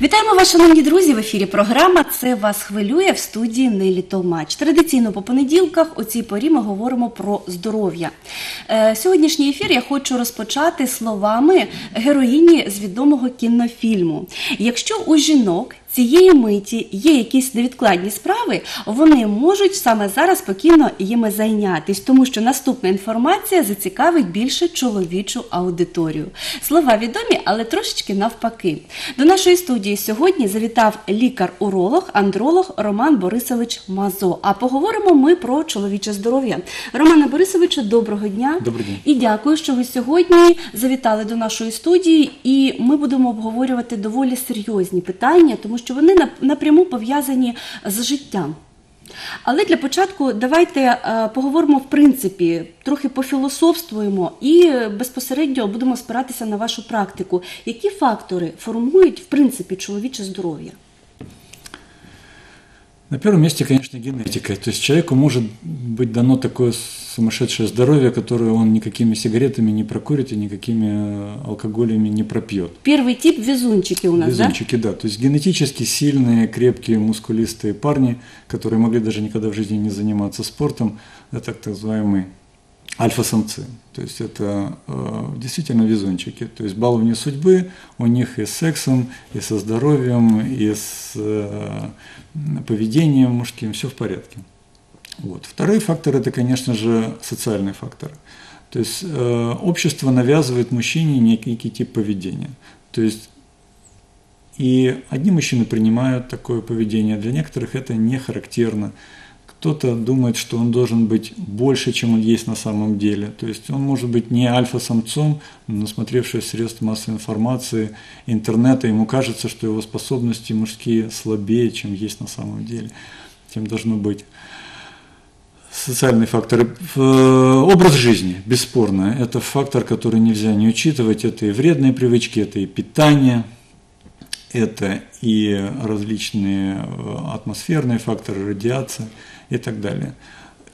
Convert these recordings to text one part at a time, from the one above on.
Вітаємо вас, шановні друзі! В ефірі програма Це вас хвилює в студії Нелі Томач. Традиційно по понеділках у цій порі ми говоримо про здоров'я. Е, Сьогоднішній ефір я хочу розпочати словами героїні з відомого кінофільму. Якщо у жінок цієї миті є якісь невідкладні справи, вони можуть саме зараз спокійно їми зайнятись, тому що наступна інформація зацікавить більше чоловічу аудиторію. Слова відомі, але трошечки навпаки. До нашої студії сьогодні завітав лікар-уролог, андролог Роман Борисович Мазо. А поговоримо ми про чоловіче здоров'я. Романе Борисовичу, доброго дня. Добрий день. І дякую, що ви сьогодні завітали до нашої студії, і ми будемо обговорювати доволі серйозні питання, тому що вони напряму пов'язані з життям. Але для початку давайте е, поговоримо в принципі, трохи пофілософствуємо і безпосередньо будемо спиратися на вашу практику. Які фактори формують в принципі чоловіче здоров'я? На первом месте, конечно, генетика. То есть человеку может дано такое сумасшедшее здоровье, которое он никакими сигаретами не прокурит и никакими э, алкоголями не пропьет. Первый тип везунчики у нас, да? Везунчики, да? То есть генетически сильные, крепкие, мускулистые парни, которые могли даже никогда в жизни не заниматься спортом, это так называемые альфа-самцы. То есть это э, действительно везунчики. То есть баловни судьбы у них и с сексом, и со здоровьем, и с э, поведением мужским, все в порядке. Вот. Второй фактор это, конечно же, социальный фактор. То есть э, общество навязывает мужчине некий, некий тип поведения. То есть и одни мужчины принимают такое поведение, для некоторых это не характерно. Кто-то думает, что он должен быть больше, чем он есть на самом деле. То есть он может быть не альфа-самцом, но насмотревшись средств массовой информации, интернета, ему кажется, что его способности мужские слабее, чем есть на самом деле. Тем должно быть. Социальные факторы. Э, Образ жизни, бесспорно, это фактор, который нельзя не учитывать. Это и вредные привычки, это и питание, это и различные э, атмосферные факторы, радиация и так далее.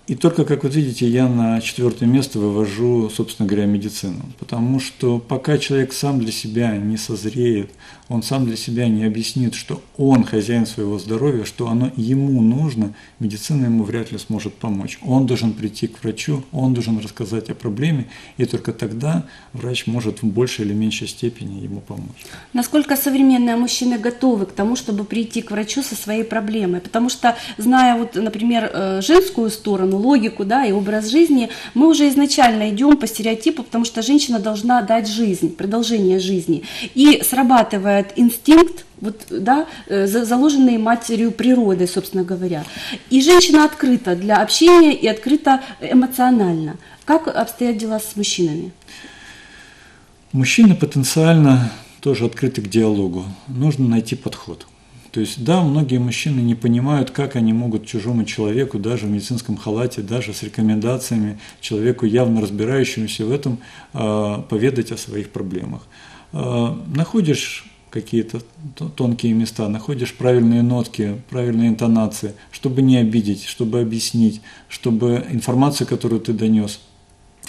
И только, как вот видите, я на четвертое место вывожу, собственно говоря, медицину. Потому что пока человек сам для себя не созреет, он сам для себя не объяснит, что он хозяин своего здоровья, что оно ему нужно, медицина ему вряд ли сможет помочь. Он должен прийти к врачу, он должен рассказать о проблеме, и только тогда врач может в большей или меньшей степени ему помочь. Насколько современные мужчины готовы к тому, чтобы прийти к врачу со своей проблемой? Потому что, зная, вот, например, э, женскую сторону, логику да, и образ жизни, мы уже изначально идем по стереотипу, потому что женщина должна дать жизнь, продолжение жизни. И срабатывает инстинкт, вот, да, э, за- заложенный матерью природы, собственно говоря. И женщина открыта для общения и открыта эмоционально. Как обстоят дела с мужчинами? Мужчины потенциально тоже открыты к диалогу. Нужно найти подход. То есть, да, многие мужчины не понимают, как они могут чужому человеку, даже в медицинском халате, даже с рекомендациями, человеку, явно разбирающемуся в этом, э, поведать о своих проблемах. Э, Находишь какие-то тонкие места, находишь правильные нотки, правильные интонации, чтобы не обидеть, чтобы объяснить, чтобы информацию, которую ты донес,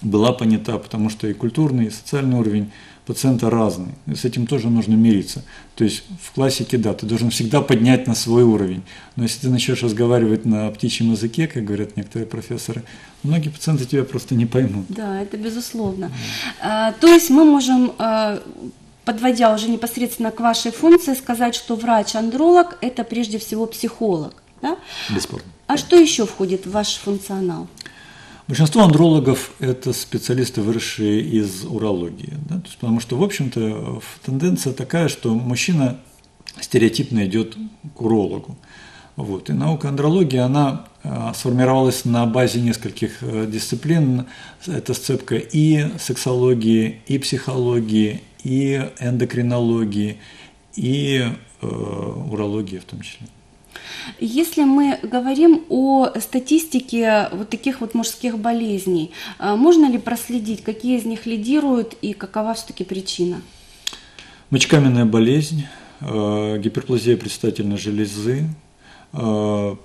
была понята, потому что и культурный, и социальный уровень пациента разный. И с этим тоже нужно мириться. То есть в классике, да, ты должен всегда поднять на свой уровень. Но если ты начнешь разговаривать на птичьем языке, как говорят некоторые профессоры, многие пациенты тебя просто не поймут. Да, это безусловно. А, То есть мы можем, а, подводя уже непосредственно к вашей функции, сказать, что врач-андролог – это прежде всего психолог. Да? Бесспорно. А что еще входит в ваш функционал? Большинство андрологов – это специалисты, выросшие из урологии. Да? То есть, потому что, в общем-то, тенденция такая, что мужчина стереотипно идет к урологу. Вот. И наука андрологии, она э, сформировалась на базе нескольких э, дисциплин. Это сцепка и сексологии, и психологии, и эндокринологии, и э, урологии в том числе. Если мы говорим о статистике вот таких вот мужских болезней, а, можно ли проследить, какие из них лидируют и какова все-таки причина? Мочекаменная болезнь, э, гиперплазия предстательной железы, э,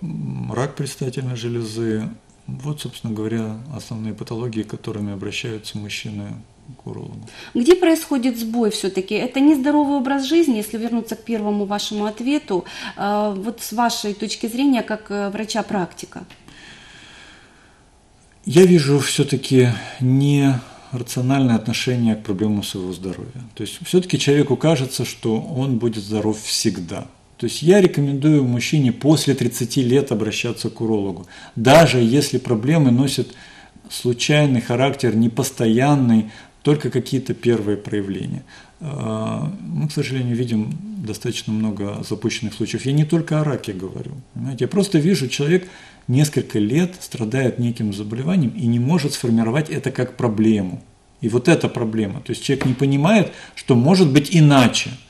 рак предстательной железы. Вот, собственно говоря, основные патологии, которыми обращаются мужчины к урологу. Где происходит сбой все-таки? Это нездоровый образ жизни, если вернуться к первому вашему ответу, э, вот с вашей точки зрения, как э, врача-практика? Я вижу все-таки не рациональное отношение к проблемам своего здоровья. То есть все-таки человеку кажется, что он будет здоров всегда. То есть я рекомендую мужчине после 30 лет обращаться к урологу, даже если проблемы носят случайный характер, непостоянный, только какие-то первые проявления. А, мы, к сожалению, видим достаточно много запущенных случаев. Я не только о раке говорю. Понимаете? Я просто вижу, человек несколько лет страдает неким заболеванием и не может сформировать это как проблему. И вот эта проблема. То есть человек не понимает, что может быть иначе –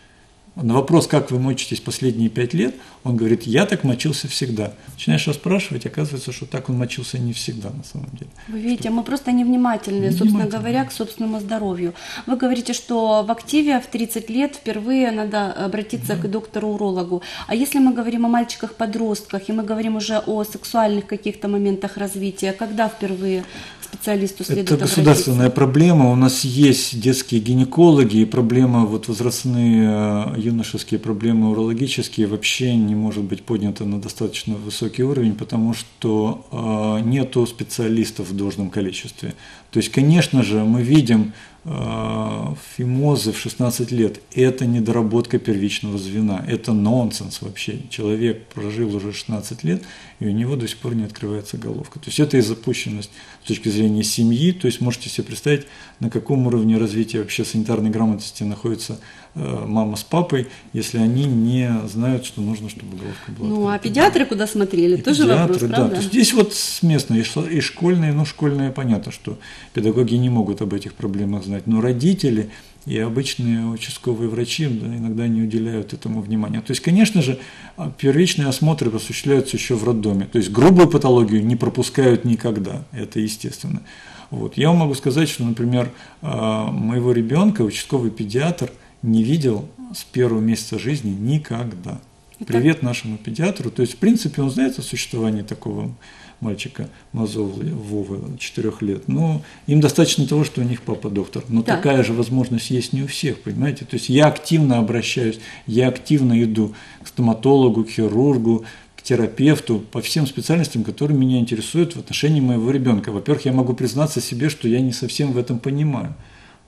на вопрос, как вы мочитесь последние пять лет, он говорит, я так мочился всегда. Начинаешь расспрашивать, оказывается, что так он мочился не всегда на самом деле. Вы видите, что... мы просто невнимательны, не собственно говоря, к собственному здоровью. Вы говорите, что в активе в 30 лет впервые надо обратиться да. к доктору-урологу. А если мы говорим о мальчиках-подростках, и мы говорим уже о сексуальных каких-то моментах развития, когда впервые специалисту следует Это государственная обратиться? проблема. У нас есть детские гинекологи, и проблема вот возрастные э, юношеские проблемы урологические вообще не может быть поднята на достаточно высокий уровень, потому что э, нету специалистов в должном количестве. То есть, конечно же, мы видим э, фимозы в 16 лет. Это недоработка первичного звена. Это нонсенс вообще. Человек прожил уже 16 лет, и у него до сих пор не открывается головка. То есть это и запущенность с точки зрения семьи. То есть можете себе представить, на каком уровне развития вообще санитарной грамотности находится э, мама с папой, если они не знают, что нужно, чтобы головка была. Ну, а педиатры куда смотрели? И Тоже педиатры, вопрос, правда? Да. То есть здесь вот сместно и школьные, ну, школьные понятно, что Педагоги не могут об этих проблемах знать, но родители и обычные участковые врачи да, иногда не уделяют этому внимания. То есть, конечно же, а, первичные осмотры осуществляются еще в роддоме. То есть грубую патологию не пропускают никогда, это естественно. Вот. Я могу сказать, что, например, а, моего ребенка участковый педиатр не видел с первого месяца жизни никогда. Привет нашему педиатру. То есть, в принципе, он знает о существовании такого мальчика Мазова Вовы, 4 лет. Но им достаточно того, что у них папа доктор. Но да. такая же возможность есть не у всех, понимаете? То есть я активно обращаюсь, я активно иду к стоматологу, к хирургу, к терапевту по всем специальностям, которые меня интересуют в отношении моего ребенка. Во-первых, я могу признаться себе, что я не совсем в этом понимаю.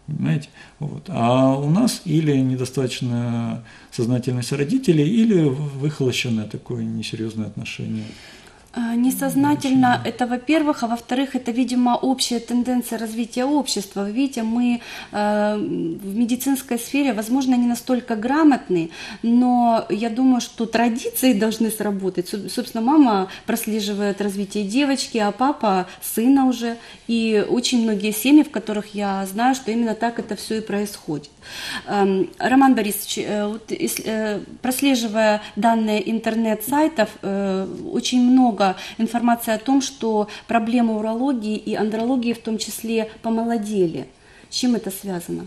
Понимаете? Вот. А у нас или недостаточная сознательность родителей, или выхолощенное такое несерьезное отношение несознательно это, во-первых, а во-вторых, это, видимо, общая тенденция развития общества. Вы видите, мы э, в медицинской сфере, возможно, не настолько грамотны, но я думаю, что традиции должны сработать. Собственно, мама прослеживает развитие девочки, а папа сына уже. И очень многие семьи, в которых я знаю, что именно так это все и происходит. Эм, Роман Борисович, э, вот, э, прослеживая данные интернет-сайтов, э, очень много информации о том, что проблемы урологии и андрологии в том числе помолодели. С чем это связано?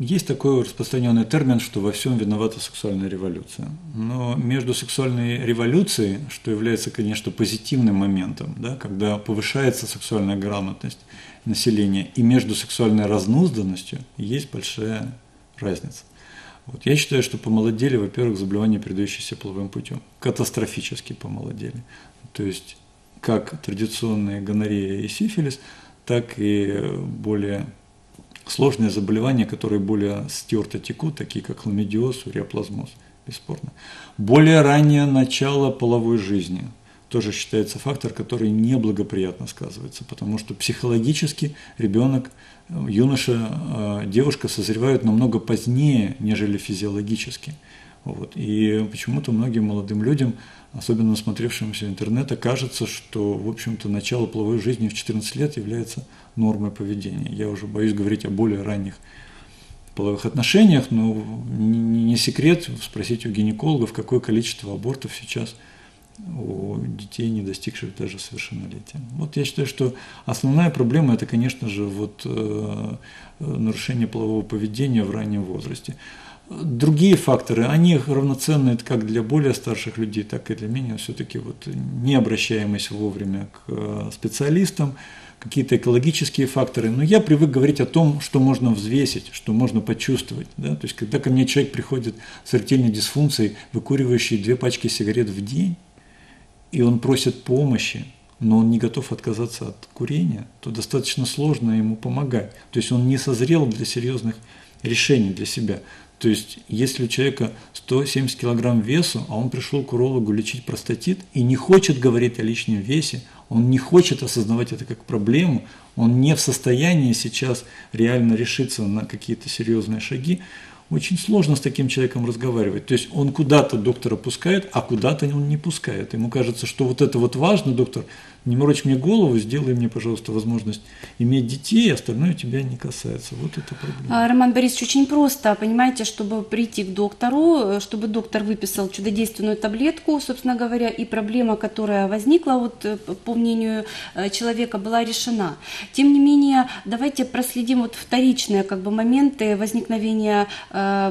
Есть такой распространенный термин, что во всем виновата сексуальная революция. Но между сексуальной революцией, что является, конечно, позитивным моментом, да, когда повышается сексуальная грамотность населения, и между сексуальной разнузданностью есть большая разница. Вот. Я считаю, что помолодели, во-первых, заболевания, передающиеся половым путем. Катастрофически помолодели. То есть как традиционные гонорея и сифилис, так и более сложные заболевания, которые более стерто текут, такие как хламидиоз, уреоплазмоз, бесспорно. Более раннее начало половой жизни тоже считается фактор, который неблагоприятно сказывается, потому что психологически ребенок, юноша, э, девушка созревают намного позднее, нежели физиологически. Вот. И почему-то многим молодым людям, особенно насмотревшимся интернета, кажется, что, в общем-то, начало половой жизни в 14 лет является нормой поведения. Я уже боюсь говорить о более ранних половых отношениях, но не секрет спросить у гинекологов, какое количество абортов сейчас у детей, не достигших даже совершеннолетия. Вот я считаю, что основная проблема это, конечно же, вот, э, нарушение полового поведения в раннем возрасте. другие факторы, они равноценны как для более старших людей, так и для меня. Все-таки вот необращаемость вовремя к э, специалистам, какие-то экологические факторы. Но я привык говорить о том, что можно взвесить, что можно почувствовать. Да? То есть, когда ко мне человек приходит с эректильной дисфункцией, выкуривающий две пачки сигарет в день, и он просит помощи, но он не готов отказаться от курения, то достаточно сложно ему помогать. То есть он не созрел для серьезных решений для себя. То есть, если у человека 170 килограмм весу, а он пришел к урологу лечить простатит и не хочет говорить о лишнем весе, он не хочет осознавать это как проблему, он не в состоянии сейчас реально решиться на какие-то серьезные шаги, очень сложно с таким человеком разговаривать. То есть он куда-то доктора пускает, а куда-то он не пускает. Ему кажется, что вот это вот важно, доктор, не морочь мне голову, сделай мне, пожалуйста, возможность иметь детей, остальное тебя не касается. Вот это проблема. А, Роман Борисович, очень просто, понимаете, чтобы прийти к доктору, э, чтобы доктор выписал чудодейственную таблетку, собственно говоря, и проблема, которая возникла, вот, э, по мнению э, человека, была решена. Тем не менее, давайте проследим вот вторичные как бы, моменты возникновения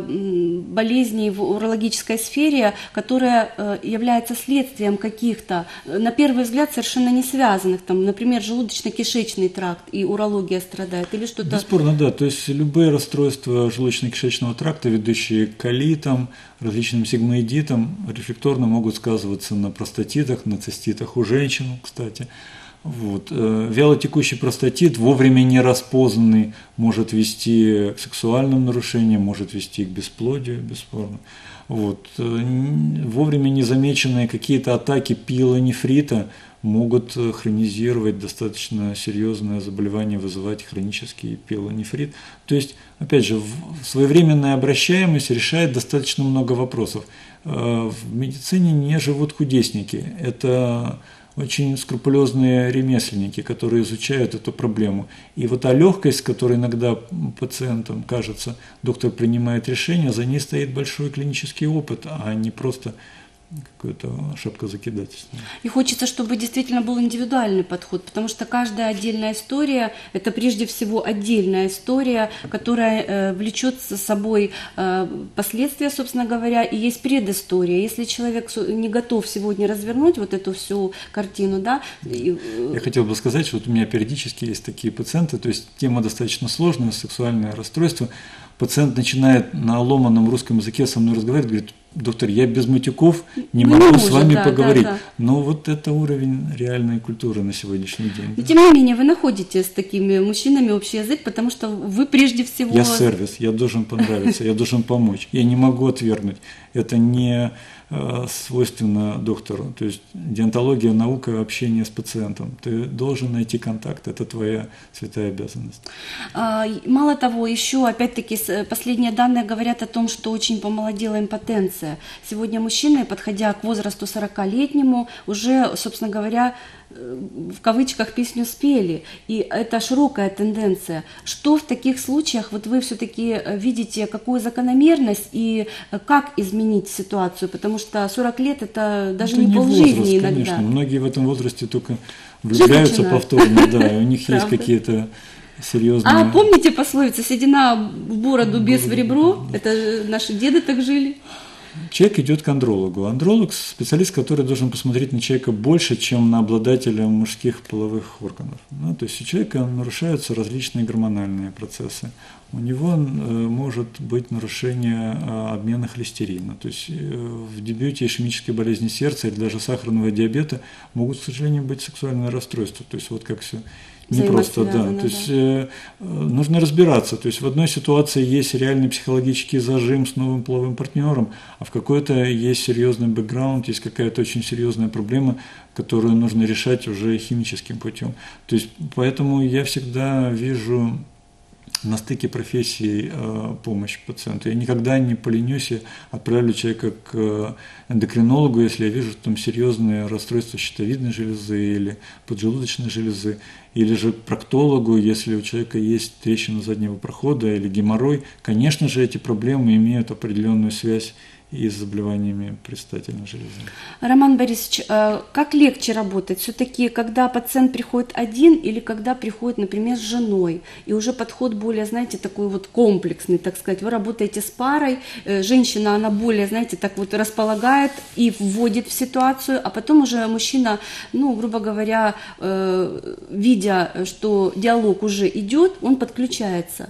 болезней в урологической сфере, которая является следствием каких-то, на первый взгляд, совершенно не связанных, там, например, желудочно-кишечный тракт и урология страдает, или что-то... Бесспорно, да, то есть любые расстройства желудочно-кишечного тракта, ведущие к колитам, различным сигмоидитам, рефлекторно могут сказываться на простатитах, на циститах у женщин, кстати. Вот. Э, вялотекущий простатит, вовремя не распознанный, может вести к сексуальным нарушениям, может вести к бесплодию, бесспорно. Вот. Э, вовремя незамеченные какие-то атаки пилонефрита могут э, хронизировать достаточно серьезное заболевание, вызывать хронический пилонефрит. То есть, опять же, своевременная обращаемость решает достаточно много вопросов. В медицине не живут кудесники. Это очень скрупулезные ремесленники, которые изучают эту проблему. И вот та легкость, которой иногда пациентам кажется, доктор принимает решение, за ней стоит большой клинический опыт, а не просто какое-то шапкозакидательство. И хочется, чтобы действительно был индивидуальный подход, потому что каждая отдельная история – это прежде всего отдельная история, которая э, влечет за собой э, последствия, собственно говоря, и есть предыстория. Если человек не готов сегодня развернуть вот эту всю картину, да. И... Э, Я хотел бы сказать, что вот у меня периодически есть такие пациенты, то есть тема достаточно сложная, сексуальное расстройство. Пациент начинает на ломаном русском языке со мной разговаривать, говорит, доктор, я без матюков не ну, могу не с вами да, поговорить. Да, да. Но вот это уровень реальной культуры на сегодняшний день. Но да. тем не менее, вы находите с такими мужчинами общий язык, потому что вы прежде всего... Я сервис, я должен понравиться, я должен помочь. Я не могу отвергнуть. Это не Э, свойственно доктору. То есть диантология – наука общения с пациентом. Ты должен найти контакт, это твоя святая обязанность. А, мало того, еще опять-таки последние данные говорят о том, что очень помолодела импотенция. Сегодня мужчины, подходя к возрасту 40-летнему, уже, собственно говоря, в кавычках песню спели, и это широкая тенденция. Что в таких случаях вот вы все-таки э, видите, какую закономерность и э, как изменить ситуацию? Потому что 40 лет это даже это не, не полжизни возраст, иногда. Конечно. Многие в этом возрасте только влюбляются повторно, да, у них есть какие-то серьезные... А помните пословицу «седина в бороду, без в ребро»? Это наши деды так жили. Человек идет к андрологу. Андролог – специалист, который должен посмотреть на человека больше, чем на обладателя мужских половых органов. Ну, то есть у человека нарушаются различные гормональные процессы. У него э, может быть нарушение э, обмена холестерина. То есть э, в дебюте ишемической болезни сердца или даже сахарного диабета могут, к сожалению, быть сексуальные расстройства. То есть вот как все не просто, да. То есть э, нужно разбираться. То есть в одной ситуации есть реальный психологический зажим с новым половым партнером, а в какой-то есть серьезный бэкграунд, есть какая-то очень серьезная проблема, которую нужно решать уже химическим путем. То есть поэтому я всегда вижу на стыке профессий э, помощь пациенту. Я никогда не поленюсь и отправлю человека к эндокринологу, если я вижу что там серьезные расстройства щитовидной железы или поджелудочной железы, или же к проктологу, если у человека есть трещина заднего прохода или геморрой. Конечно же, эти проблемы имеют определенную связь и с заболеваниями предстательной железы. Роман Борисович, э, как легче работать? Все-таки, когда пациент приходит один или когда приходит, например, с женой, и уже подход более, знаете, такой вот комплексный, так сказать. Вы работаете с парой, э, женщина, она более, знаете, так вот располагает и вводит в ситуацию, а потом уже мужчина, ну, грубо говоря, э, видя, что диалог уже идет, он подключается.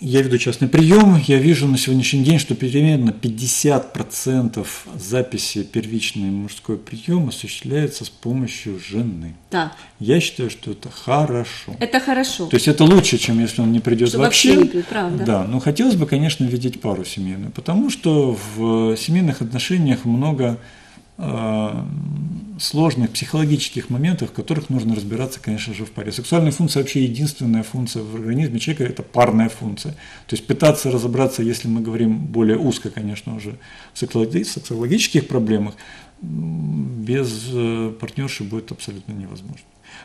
Я веду частный прием, я вижу на сегодняшний день, что примерно 50% записи первичной мужской приема осуществляется с помощью жены. Да. Я считаю, что это хорошо. Это хорошо. То есть это лучше, чем если он не придет Что вообще. вообще не придет, правда. Да, но хотелось бы, конечно, видеть пару семейную, потому что в семейных отношениях много сложных психологических моментов, в которых нужно разбираться, конечно же, в паре. Сексуальная функция вообще единственная функция в организме человека – это парная функция. То есть пытаться разобраться, если мы говорим более узко, конечно, уже в сексологи- сексологических проблемах, без э, партнерши будет абсолютно невозможно.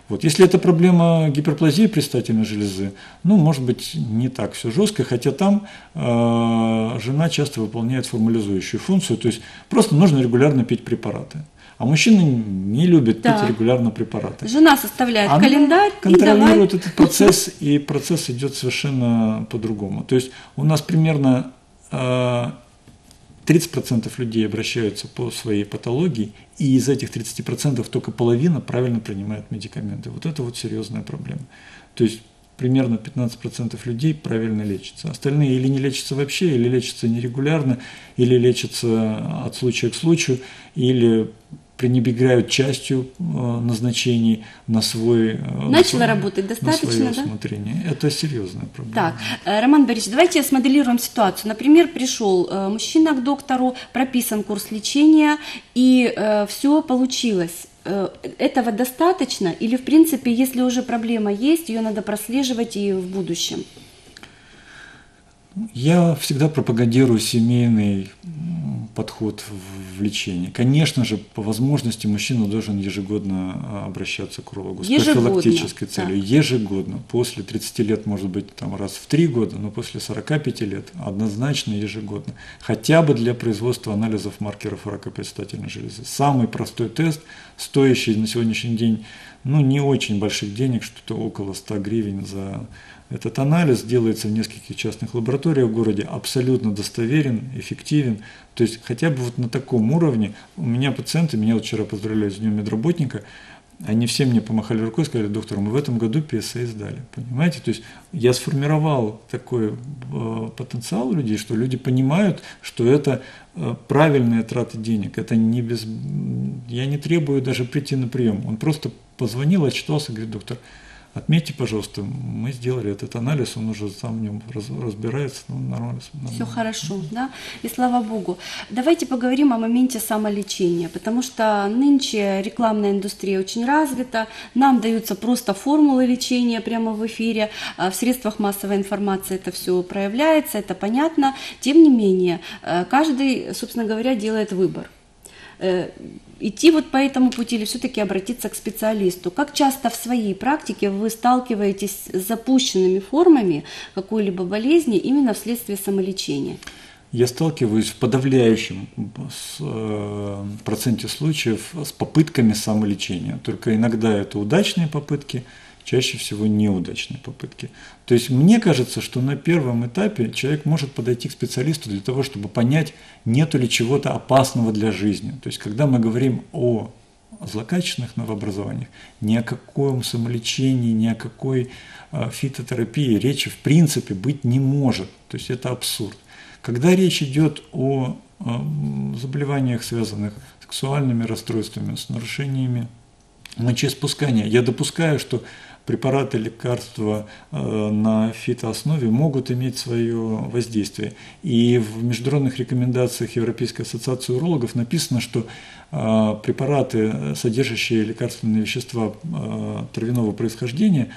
Вот. Если это проблема гиперплазии предстательной железы, ну, может быть, не так все жестко, хотя там э, жена часто выполняет формализующую функцию, то есть просто нужно регулярно пить препараты. А мужчины не любят Да. пить регулярно препараты. Жена составляет Она календарь и контролирует давай. этот процесс, и процесс идет совершенно по-другому. То есть у нас примерно э, 30% людей обращаются по своей патологии, и из этих 30% только половина правильно принимает медикаменты. Вот это вот серьезная проблема. То есть примерно 15% людей правильно лечатся. Остальные или не лечатся вообще, или лечатся нерегулярно, или лечатся от случая к случаю, или пренебрегают частью э, назначений на свой э, на Начала свой- работать на достаточно, свое да? усмотрение. Это серьезная проблема. Так, э, Роман Борисович, давайте смоделируем ситуацию. Например, пришел мужчина к доктору, прописан курс лечения, и все получилось. Этого достаточно? Или, в принципе, если уже проблема есть, ее надо прослеживать и в будущем? Я всегда пропагандирую семейный подход в- лечении. Конечно же, по возможности мужчина должен ежегодно а, обращаться к урологу с Ежегодно, профилактической да. целью. Ежегодно. После 30 лет, может быть, там раз в 3 года, но после 45 лет однозначно ежегодно. Хотя бы для производства анализов маркеров рака предстательной железы. Самый простой тест, стоящий на сегодняшний день ну, не очень больших денег, что-то около 100 гривен за этот анализ делается в нескольких частных лабораториях в городе, абсолютно достоверен, эффективен. То есть хотя бы вот на таком уровне у меня пациенты, меня вот вчера поздравляю с Днем медработника, они все мне помахали рукой и сказали, доктор, мы в этом году PSA сдали. Понимаете? То есть я сформировал такой э, потенциал людей, что люди понимают, что это э, правильные траты денег. Это не без... Я не требую даже прийти на прием. Он просто позвонил, отчитался, говорит, доктор, Отметьте, пожалуйста, мы сделали этот анализ, он уже сам в нем раз- разбирается, ну, нормально. Все нормально. хорошо, да? И слава богу. Давайте поговорим о моменте самолечения, потому что нынче рекламная индустрия очень развита, нам даются просто формулы лечения прямо в эфире, а в средствах массовой информации это все проявляется, это понятно. Тем не менее, э, каждый, собственно говоря, делает выбор. Э, Идти вот по этому пути или все-таки обратиться к специалисту? Как часто в своей практике вы сталкиваетесь с запущенными формами какой-либо болезни именно вследствие самолечения? Я сталкиваюсь в подавляющем э, проценте случаев с попытками самолечения. Только иногда это удачные попытки, чаще всего неудачные попытки. То есть мне кажется, что на первом этапе человек может подойти к специалисту для того, чтобы понять, нету ли чего-то опасного для жизни. То есть когда мы говорим о злокачественных новообразованиях, ни о каком самолечении, ни о какой э, фитотерапии речи в принципе быть не может. То есть это абсурд. Когда речь идет о э, заболеваниях, связанных с сексуальными расстройствами, с нарушениями мочеиспускания, я допускаю, что препараты, лекарства э, на фитооснове могут иметь свое воздействие. И в международных рекомендациях Европейской ассоциации урологов написано, что э, препараты, содержащие лекарственные вещества э, травяного происхождения,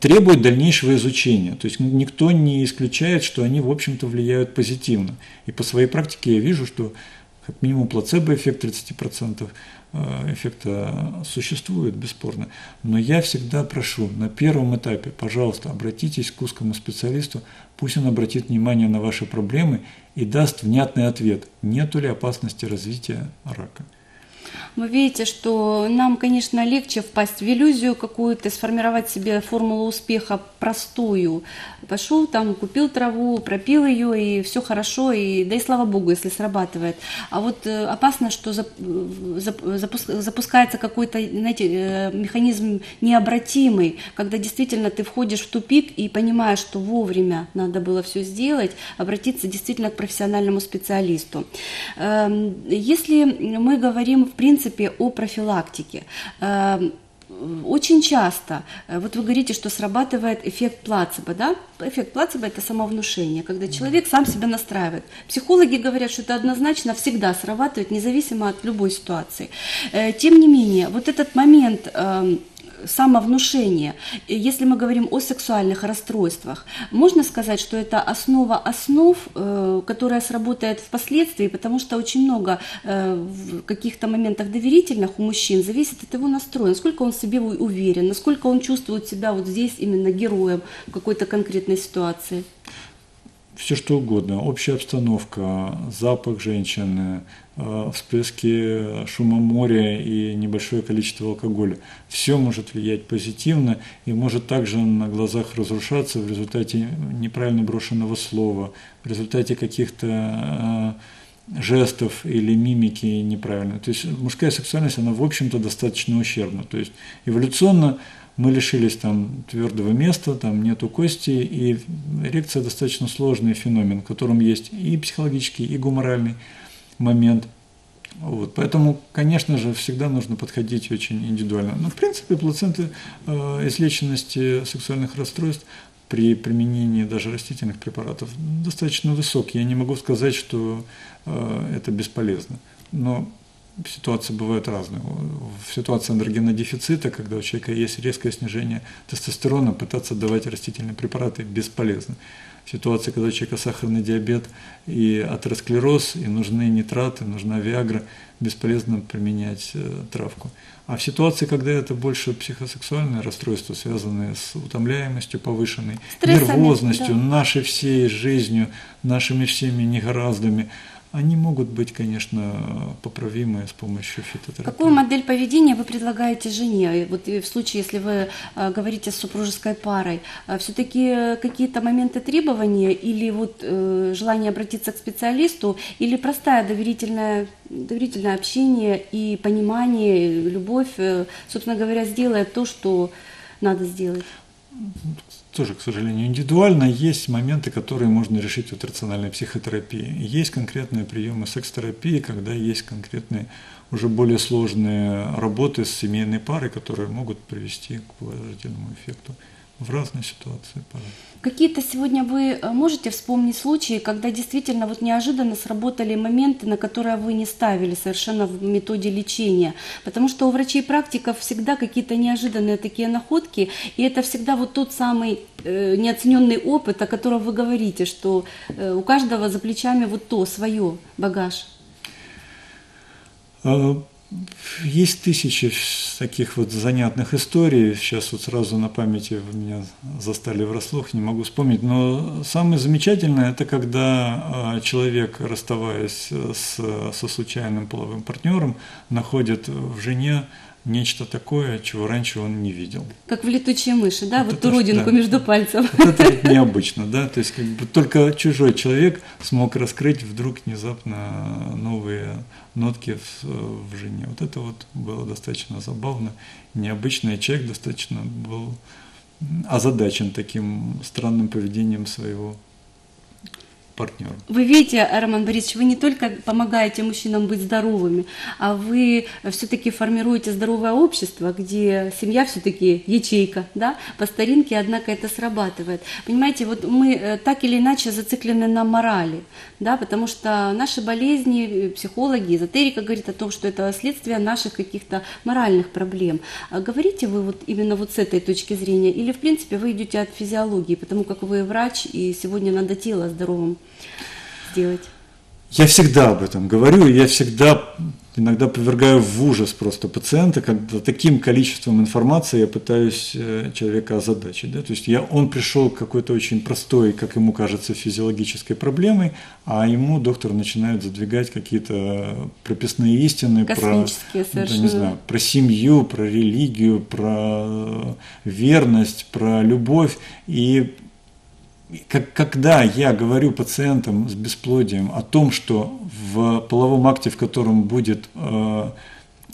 требуют дальнейшего изучения. То есть никто не исключает, что они, в общем-то, влияют позитивно. И по своей практике я вижу, что как минимум плацебо-эффект 30%, э, эффекта существует, бесспорно. Но я всегда прошу на первом этапе, пожалуйста, обратитесь к узкому специалисту, пусть он обратит внимание на ваши проблемы и даст внятный ответ, нету ли опасности развития рака. Вы видите, что нам, конечно, легче впасть в иллюзию какую-то, сформировать себе формулу успеха простую. Пошел там, купил траву, пропил ее, и все хорошо, и да и слава богу, если срабатывает. А вот э, опасно, что запускается какой-то, знаете, э, механизм необратимый, когда действительно ты входишь в тупик и понимаешь, что вовремя надо было все сделать, обратиться действительно к профессиональному специалисту. Эм, если мы говорим, в принципе, о профилактике. Эм, очень часто, э, вот вы говорите, что срабатывает эффект плацебо, да? Эффект плацебо – это самовнушение, когда человек сам себя настраивает. Психологи говорят, что это однозначно всегда срабатывает, независимо от любой ситуации. Э, тем не менее, вот этот момент эм, самовнушение. Если мы говорим о сексуальных расстройствах, можно сказать, что это основа основ, э, которая сработает впоследствии, потому что очень много э, в каких-то моментах доверительных у мужчин зависит от его настроя, насколько он в себе уверен, насколько он чувствует себя вот здесь именно героем в какой-то конкретной ситуации все что угодно, общая обстановка, запах женщины, всплески шума моря и небольшое количество алкоголя. Все может влиять позитивно и может также на глазах разрушаться в результате неправильно брошенного слова, в результате каких-то э, жестов или мимики неправильно. То есть мужская сексуальность, она в общем-то достаточно ущербна. То есть эволюционно мы лишились там твердого места, там нету кости, и эрекция достаточно сложный феномен, в котором есть и психологический, и гуморальный момент. Вот, поэтому, конечно же, всегда нужно подходить очень индивидуально. Но, в принципе, плаценты э, излеченности сексуальных расстройств при применении даже растительных препаратов достаточно высокие. Я не могу сказать, что э, это бесполезно. Но ситуации бывают разные. В ситуации андрогенодефицита, когда у человека есть резкое снижение тестостерона, пытаться давать растительные препараты бесполезно. В ситуации, когда у человека сахарный диабет и атеросклероз, и нужны нитраты, нужна виагра, бесполезно применять э, травку. А в ситуации, когда это больше психосексуальное расстройство, связанное с утомляемостью повышенной, Стрессами, нервозностью, да. нашей всей жизнью, нашими всеми негораздами, они могут быть, конечно, поправимы с помощью фитотерапии. Какую модель поведения вы предлагаете жене? Вот в случае, если вы э, говорите с супружеской парой, э, все-таки какие-то моменты требования или вот э, желание обратиться к специалисту, или простая доверительная, доверительное общение и понимание, любовь, собственно говоря, сделает то, что надо сделать? Тоже, к сожалению, индивидуально. Есть моменты, которые можно решить от рациональной психотерапии. Есть конкретные приемы секс-терапии, когда есть конкретные уже более сложные работы с семейной парой, которые могут привести к положительному эффекту в разные ситуации. Какие-то сегодня вы э, можете вспомнить случаи, когда действительно вот неожиданно сработали моменты, на которые вы не ставили совершенно в методе лечения? Потому что у врачей практиков всегда какие-то неожиданные такие находки, и это всегда вот тот самый э, неоцененный опыт, о котором вы говорите, что э, у каждого за плечами вот то свое багаж. А, есть тысячи таких вот занятных историй. Сейчас вот сразу на памяти вы меня застали врасплох, не могу вспомнить. Но самое замечательное – это когда а, человек, расставаясь с, со случайным половым партнером, находит в жене нечто такое, чего раньше он не видел. Как в летучие мыши, да, вот, вот ту родинку да. между пальцев. Вот это необычно, да, то есть как бы только чужой человек смог раскрыть вдруг внезапно новые нотки в, в жене. Вот это вот было достаточно забавно, необычно, и человек достаточно был озадачен таким странным поведением своего партнеру. Вы видите, Роман Борисович, вы не только помогаете мужчинам быть здоровыми, а вы все-таки формируете здоровое общество, где семья все-таки ячейка, да, по старинке, однако это срабатывает. Понимаете, вот мы э, так или иначе зациклены на морали, да, потому что наши болезни, психологи, эзотерика говорит о том, что это следствие наших каких-то моральных проблем. А говорите вы вот именно вот с этой точки зрения, или в принципе вы идете от физиологии, потому как вы врач, и сегодня надо тело здоровым сделать? Я всегда об этом говорю, я всегда иногда повергаю в ужас просто пациента, когда таким количеством информации я пытаюсь э, человека озадачить. Да? То есть я, он пришел к какой-то очень простой, как ему кажется, физиологической проблемой, а ему доктор начинает задвигать какие-то прописные истины про, да, не знаю, про семью, про религию, про верность, про любовь. И как, когда я говорю пациентам с бесплодием о том, что в половом акте, в котором будет э,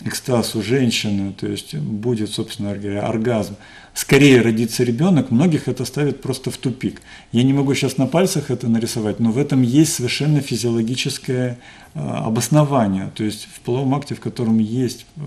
экстаз у женщины, то есть будет, собственно говоря, оргазм, скорее родится ребенок, многих это ставит просто в тупик. Я не могу сейчас на пальцах это нарисовать, но в этом есть совершенно физиологическое э, обоснование. То есть в половом акте, в котором есть э,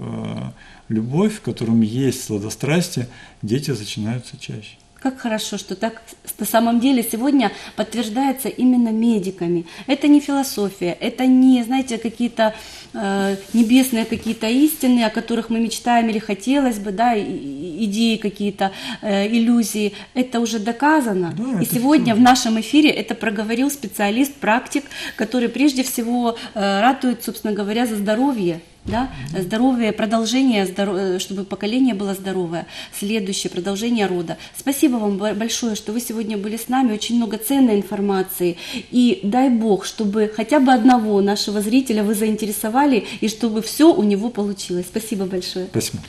любовь, в котором есть сладострастие, дети начинаются чаще. Как хорошо, что так на самом деле сегодня подтверждается именно медиками. Это не философия, это не, знаете, какие-то э, небесные какие-то истины, о которых мы мечтаем или хотелось бы, да, идеи какие-то, э, иллюзии. Это уже доказано. Да, И сегодня всё. в нашем эфире это проговорил специалист, практик, который прежде всего э, ратует, собственно говоря, за здоровье. Да? Здоровье, продолжение, здоро- э, чтобы поколение было здоровое, следующее, продолжение рода. Спасибо вам бо- большое, что вы сегодня были с нами, очень много ценной информации. И дай Бог, чтобы хотя бы одного нашего зрителя вы заинтересовали, и чтобы все у него получилось. Спасибо большое. Спасибо.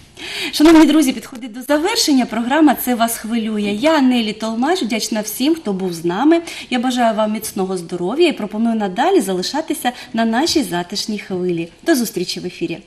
Шановні друзі, підходить до завершення. Програма це вас хвилює. Я Нелі Толмач, вдячна всім, хто був з нами. Я бажаю вам міцного здоров'я і пропоную надалі залишатися на нашій затишній хвилі. До зустрічі в ефірі.